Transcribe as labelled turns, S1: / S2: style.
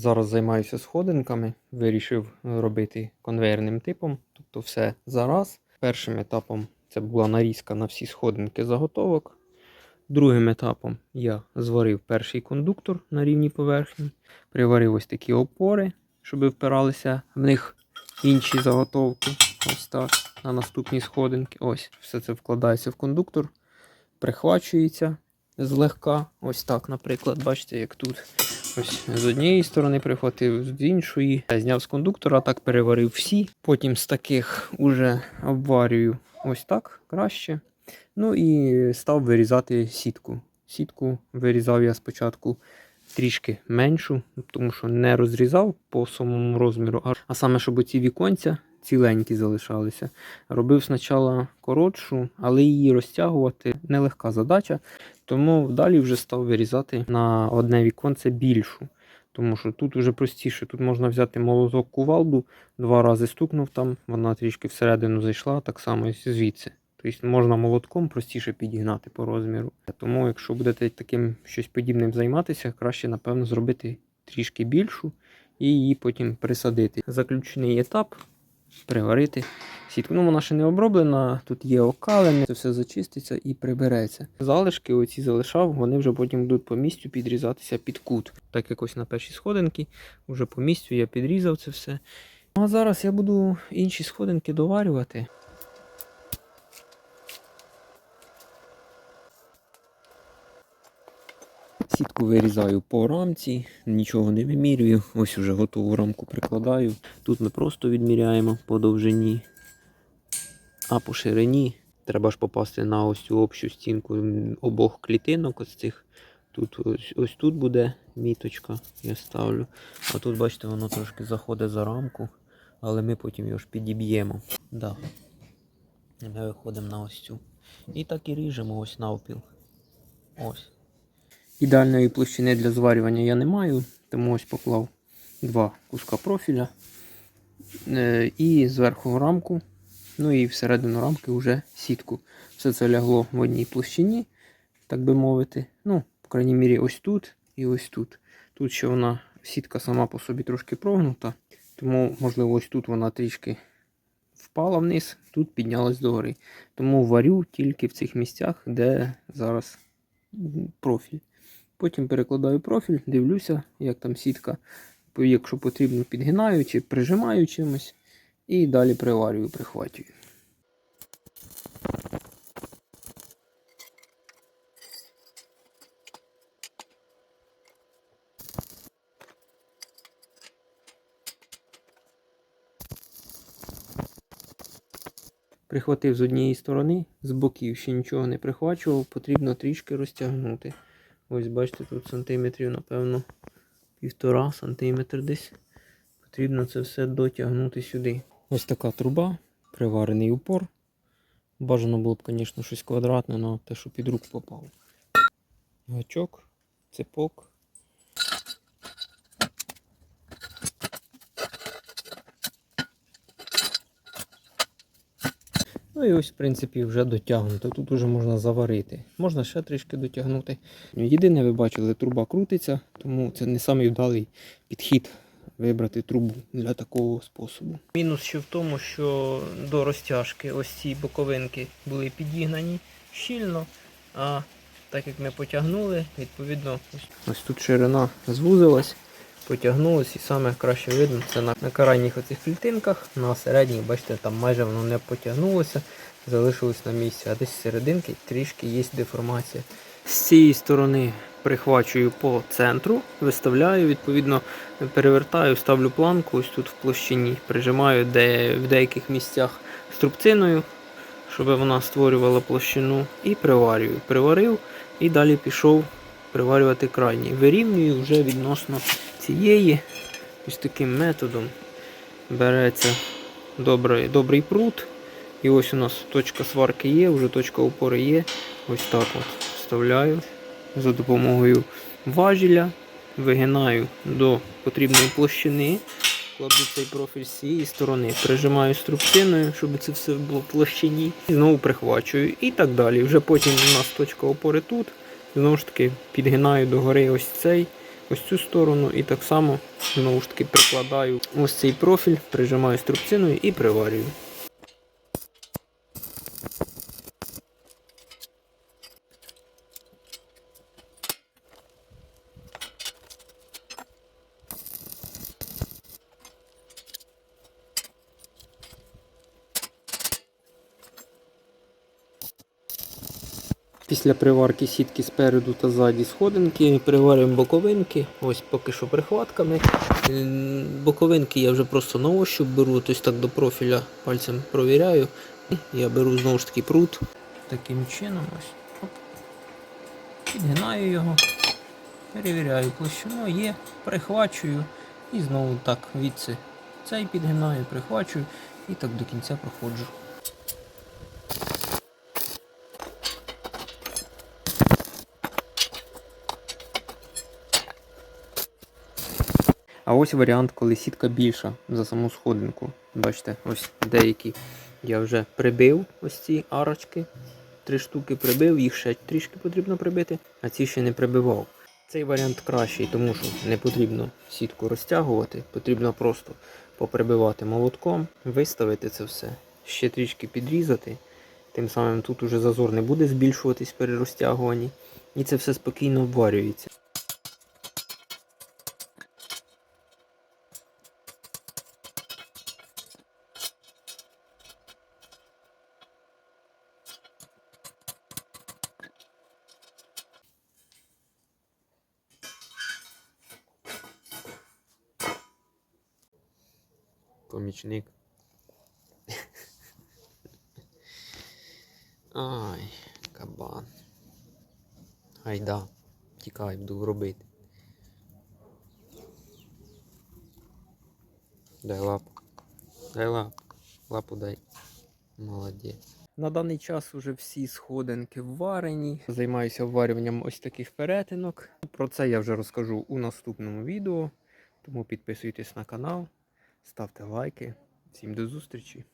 S1: Зараз займаюся сходинками, вирішив робити конвейерним типом, тобто все зараз. Першим етапом це була нарізка на всі сходинки заготовок. Другим етапом я зварив перший кондуктор на рівній поверхні, приварив ось такі опори, щоб впиралися в них інші заготовки. Ось так, на наступні сходинки. Ось, все це вкладається в кондуктор, прихвачується злегка. Ось так, наприклад, бачите, як тут. Ось з однієї сторони прихватив, з іншої. Я зняв з кондуктора, так переварив всі. Потім з таких уже обварюю ось так краще. Ну і став вирізати сітку. Сітку вирізав я спочатку трішки меншу, тому що не розрізав по самому розміру, а- саме, щоб ці віконця ціленькі залишалися. Робив спочатку коротшу, але її розтягувати нелегка задача. Тому далі вже став вирізати на одне віконце більшу. Тому що тут вже простіше. Тут можна взяти молоток кувалду, два рази стукнув там, вона трішки всередину зайшла, так само звідси. Тобто можна молотком простіше підігнати по розміру. Тому, якщо будете таким щось подібним займатися, краще, напевно, зробити трішки більшу і її потім присадити. Заключний етап приварити сітку. Ну, вона ще не оброблена, тут є окалини, це все зачиститься і прибереться. Залишки оці залишав, вони вже потім будуть по місцю підрізатися під кут. Так як ось на першій сходинки, вже по місцю я підрізав це все. Ну, а зараз я буду інші сходинки доварювати. Сітку вирізаю по рамці, нічого не вимірюю. Ось уже готову рамку прикладаю. Тут ми просто відміряємо по довжині, а по ширині треба ж попасти на ось цю общу стінку обох клітинок. Ось цих. Тут ось, ось тут буде міточка, я ставлю. А тут, бачите, воно трошки заходить за рамку, але ми потім його ж підіб'ємо. Да. Ми виходимо на ось цю. І так і ріжемо ось навпіл. Ось. Ідеальної площини для зварювання я не маю, тому ось поклав два куска профіля е, і зверху рамку, ну і всередину рамки вже сітку. Все це лягло в одній площині, так би мовити. Ну, по крайній мірі, ось тут і ось тут. Тут ще вона сітка сама по собі трошки прогнута, тому, можливо, ось тут вона трішки впала вниз, тут піднялась догори. Тому варю тільки в цих місцях, де зараз профіль. Потім перекладаю профіль, дивлюся, як там сітка. Якщо потрібно, підгинаю чи прижимаю чимось. І далі приварюю, прихватюю. Прихватив з однієї сторони, з боків ще нічого не прихвачував, потрібно трішки розтягнути. Ось бачите, тут сантиметрів, напевно, півтора сантиметр десь. Потрібно це все дотягнути сюди. Ось така труба, приварений упор. Бажано було б, звісно, щось квадратне, але те, що під рук попало. Гачок, цепок. Ну і ось, в принципі, вже дотягнуто. Тут вже можна заварити. Можна ще трішки дотягнути. Єдине, ви бачили, труба крутиться, тому це не самий вдалий підхід вибрати трубу для такого способу. Мінус ще в тому, що до розтяжки ось ці боковинки були підігнані щільно, а так як ми потягнули, відповідно, ось, ось тут ширина звузилась. Потягнулось і саме краще видно це на, на крайніх оцих клітинках, на середніх, бачите, там майже воно не потягнулося, залишилось на місці, а десь серединки трішки є деформація. З цієї сторони прихвачую по центру, виставляю, відповідно перевертаю, ставлю планку ось тут в площині, прижимаю де, в деяких місцях струбциною, щоб вона створювала площину, і приварюю. Приварив і далі пішов приварювати крайній. Вирівнюю вже відносно цієї. Ось таким методом береться добрий, добрий прут. І ось у нас точка сварки є, вже точка опори є. Ось так от вставляю за допомогою важеля, вигинаю до потрібної площини, кладу цей профіль з цієї сторони, прижимаю струбциною, щоб це все було в площині. І знову прихвачую і так далі. Вже потім у нас точка опори тут. Знову ж таки підгинаю догори ось цей ось цю сторону і так само знову ж таки прикладаю ось цей профіль, прижимаю струбциною і приварюю. Після приварки сітки спереду та ззаді сходинки, приварюємо боковинки, ось поки що прихватками. Боковинки я вже просто на ощуп беру, тобто так до профіля пальцем провіряю. Я беру знову ж таки прут. Таким чином ось. Оп. Підгинаю його, перевіряю площину, є, прихвачую і знову так відси цей підгинаю, прихвачую і так до кінця проходжу. А ось варіант, коли сітка більша за саму сходинку. Бачите, ось деякі я вже прибив ось ці арочки. Три штуки прибив, їх ще трішки потрібно прибити, а ці ще не прибивав. Цей варіант кращий, тому що не потрібно сітку розтягувати, потрібно просто поприбивати молотком, виставити це все, ще трішки підрізати. Тим самим тут уже зазор не буде збільшуватись при розтягуванні. І це все спокійно обварюється. Помічник. Ай, кабан. Гайда, тікай, буду робити. Дай лапу. Дай лапу. Лапу дай. Молодець. На даний час уже всі сходинки вварені. Займаюся вварюванням ось таких перетинок. Про це я вже розкажу у наступному відео. Тому підписуйтесь на канал, ставте лайки. Всім до зустрічі!